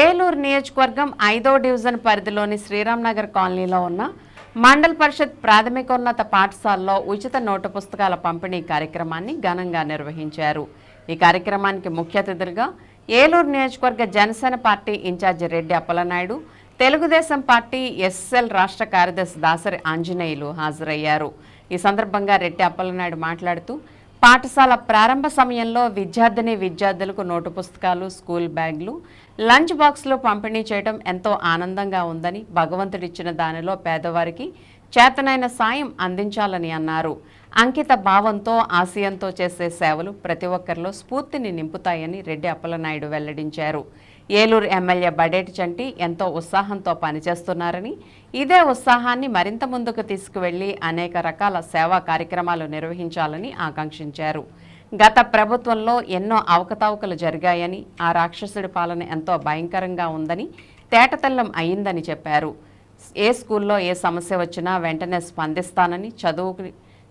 ఏలూరు నియోజకవర్గం ఐదో డివిజన్ పరిధిలోని శ్రీరామ్నగర్ కాలనీలో ఉన్న మండల్ పరిషత్ ప్రాథమికోన్నత పాఠశాలలో ఉచిత నోటు పుస్తకాల పంపిణీ కార్యక్రమాన్ని ఘనంగా నిర్వహించారు. ఈ కార్యక్రమానికి ముఖ్య అతిథులుగా ఏలూరు నియోజకవర్గ Janasena party in-charge Reddy Appalanaidu Telugu Desam party SL రాష్ట్ర కార్యదర్శి దాసరి ఆంజనేయులు హాజరయ్యారు. ఈ సందర్భంగా రెడ్డి అప్పలనాయుడు మాట్లాడుతూ పాఠశాల ప్రారంభ సమయంలో విద్యార్థిని విద్యార్థులకు నోటు పుస్తకాలు స్కూల్ బ్యాగ్లు లంచ్ బాక్స్లు పంపిణీ చేయడం ఎంతో ఆనందంగా ఉందని భగవంతుడిచ్చిన దానిలో పేదవారికి చేతనైన సాయం అందించాలని అన్నారు. అంకిత భావంతో ఆశయంతో చేసే సేవలు ప్రతి ఒక్కరిలో స్ఫూర్తిని నింపుతాయని రెడ్డి అప్పలనాయుడు వెల్లడించారు. ఏలూరు ఎమ్మెల్యే బడేటి చంటి ఎంతో ఉత్సాహంతో పనిచేస్తున్నారని ఇదే ఉత్సాహాన్ని మరింత ముందుకు తీసుకువెళ్ళి అనేక రకాల సేవా కార్యక్రమాలు నిర్వహించాలని ఆకాంక్షించారు. గత ప్రభుత్వంలో ఎన్నో అవకతవకలు జరిగాయని ఆ రాక్షసుడి పాలన ఎంతో భయంకరంగా ఉందని తేటతెల్లం అయిందని చెప్పారు. ఏ స్కూల్లో ఏ సమస్య వచ్చినా వెంటనే స్పందిస్తానని చదువుకు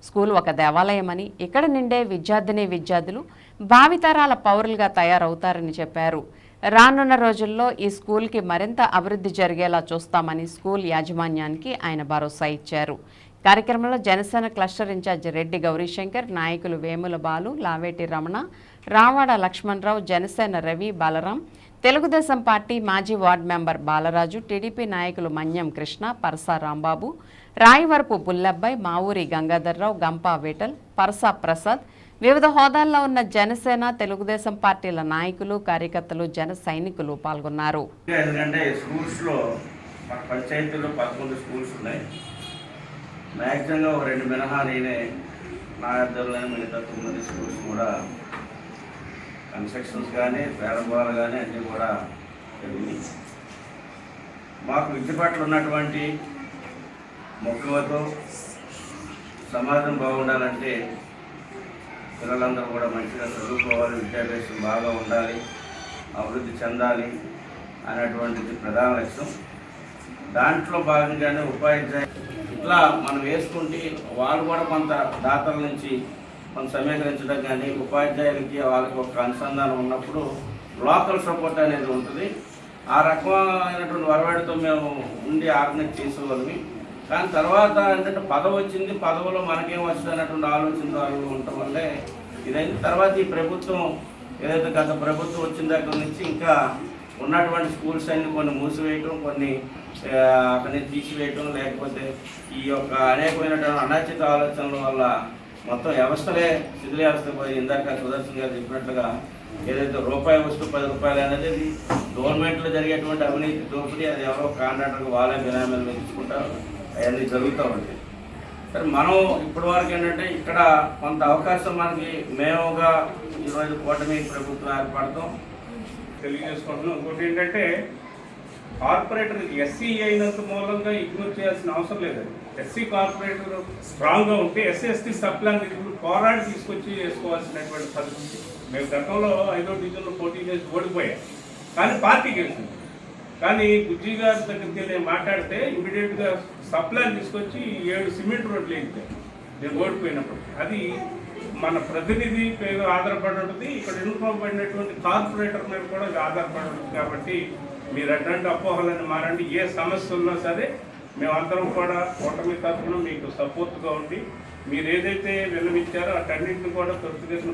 స్కూల్ ఒక దేవాలయమని ఇక్కడ నిండే విద్యార్థిని విద్యార్థులు భావితరాల పౌరులుగా తయారవుతారని చెప్పారు. రానున్న రోజుల్లో ఈ స్కూల్కి మరింత అభివృద్ధి జరిగేలా చూస్తామని స్కూల్ యాజమాన్యానికి ఆయన భరోసా ఇచ్చారు. కార్యక్రమంలో జనసేన క్లస్టర్ ఇన్ఛార్జి రెడ్డి గౌరీశంకర్ నాయకులు వేముల బాలు లావేటి రమణ రావాడ లక్ష్మణరావు జనసేన రవి బాలరాం తెలుగుదేశం పార్టీ మాజీ వార్డు మెంబర్ బాలరాజు టీడీపీ నాయకులు మన్యం కృష్ణ పరసా రాంబాబు రాయవరపు బుల్లబ్బాయ్ మావూరి గంగాధర్రావు గంపా వేటల్ పరసా ప్రసాద్ వివిధ హోదాల్లో ఉన్న జనసేన తెలుగుదేశం పార్టీల నాయకులు కార్యకర్తలు జన సైనికులు పాల్గొన్నారు. ఎందుకంటే స్కూల్స్లో మన పంచాయతీలో పదకొండు స్కూల్స్ ఉన్నాయి. మ్యాక్సిమంగా ఒక రెండు మినహా నేనే నా ఇద్దరులోనే మిగతా తొమ్మిది స్కూల్స్ కూడా కన్స్ట్రక్షన్స్ కానీ ప్రారంభాలు కానీ అన్నీ కూడా జరిగినాయి. మాకు విద్య పట్ల ఉన్నటువంటి మొక్కులతో సమాజం బాగుండాలంటే పిల్లలందరూ కూడా మంచిగా చదువుకోవాలి విద్యాభ్యాసం బాగా ఉండాలి అభివృద్ధి చెందాలి అనేటువంటిది ప్రధాన లక్ష్యం. దాంట్లో భాగంగానే ఉపాధ్యాయ ఇట్లా మనం వేసుకుంటే వాళ్ళు కూడా కొంత దాతల నుంచి కొంత సమీకరించడం కానీ ఉపాధ్యాయులకి వాళ్ళకి ఒక అనుసంధానం ఉన్నప్పుడు లోకల్ సపోర్ట్ అనేది ఉంటుంది. ఆ రకమైనటువంటి వరవాడితో మేము ఉండి ఆర్గనైజ్ చేసేవాళ్ళమి. కానీ తర్వాత ఏంటంటే పదవి వచ్చింది పదవిలో మనకేం వచ్చింది అన్నటువంటి ఆలోచన వాళ్ళు ఉండటం వల్లే ఇదైన తర్వాత ఈ ప్రభుత్వం ఏదైతే గత ప్రభుత్వం వచ్చిన దగ్గర నుంచి ఇంకా ఉన్నటువంటి స్కూల్స్ అన్ని కొన్ని మూసివేయటం కొన్ని ఆ, అక్కడి తీసివేయటం లేకపోతే ఈ యొక్క అనేకమైనటువంటి అనాచిత ఆలోచనల వల్ల మొత్తం వ్యవస్థలే శిథిల వ్యవస్థ పోయి ఇందాక సుదర్శన్ గారు చెప్పినట్లుగా ఏదైతే రూపాయి వస్తువు పది రూపాయలు అనేది అది గవర్నమెంట్లో జరిగేటువంటి అవినీతి దోపిడీ అది ఎవరో కాంట్రాక్టర్కి వాళ్ళే బినామీలు వేయించుకుంటారు. అవన్నీ జరుగుతూ ఉంటాయి. సరే మనం ఇప్పటి వరకు ఏంటంటే ఇక్కడ కొంత అవకాశం మనకి మేముగా ఈరోజు కూటమి ప్రభుత్వం ఏర్పడతాం. తెలియజేసుకుంటున్నాం. ఇంకోటి ఏంటంటే కార్పొరేటర్ ఎస్సీ అయినంత మూలంగా ఇగ్నోర్ చేయాల్సిన అవసరం లేదు. ఎస్సీ కార్పొరేటర్ స్ట్రాంగ్గా ఉంటే ఎస్సీ ఎస్టీ సప్లాన్ ఇప్పుడు పోరాడి తీసుకొచ్చి వేసుకోవాల్సినటువంటి పరిస్థితి. మేము గతంలో ఐదో డివిజన్లో పోటీ చేసి ఓడిపోయాం. కానీ పార్టీ గెలిచింది. కానీ గుజ్జీ గారి దగ్గరికి వెళ్ళి మాట్లాడితే ఇమీడియట్గా సప్లై తీసుకొచ్చి ఏడు సిమెంట్ రోడ్లు వేయించారు. నేను ఓడిపోయినప్పుడు. అది మన ప్రతినిధి మీద ఆధారపడి ఉంటుంది ఇక్కడ ఎన్నుకోబడినటువంటి కార్పొరేటర్ మీద కూడా ఇది ఆధారపడి ఉంటుంది కాబట్టి మీరు అటువంటి అపోహలను మారండి. ఏ సమస్య ఉన్నా సరే మేమందరం కూడా కూటమి తరఫున మీకు సపోర్ట్గా ఉండి మీరు ఏదైతే విన్నవించారో అటన్నింటిని కూడా త్వరితగతిన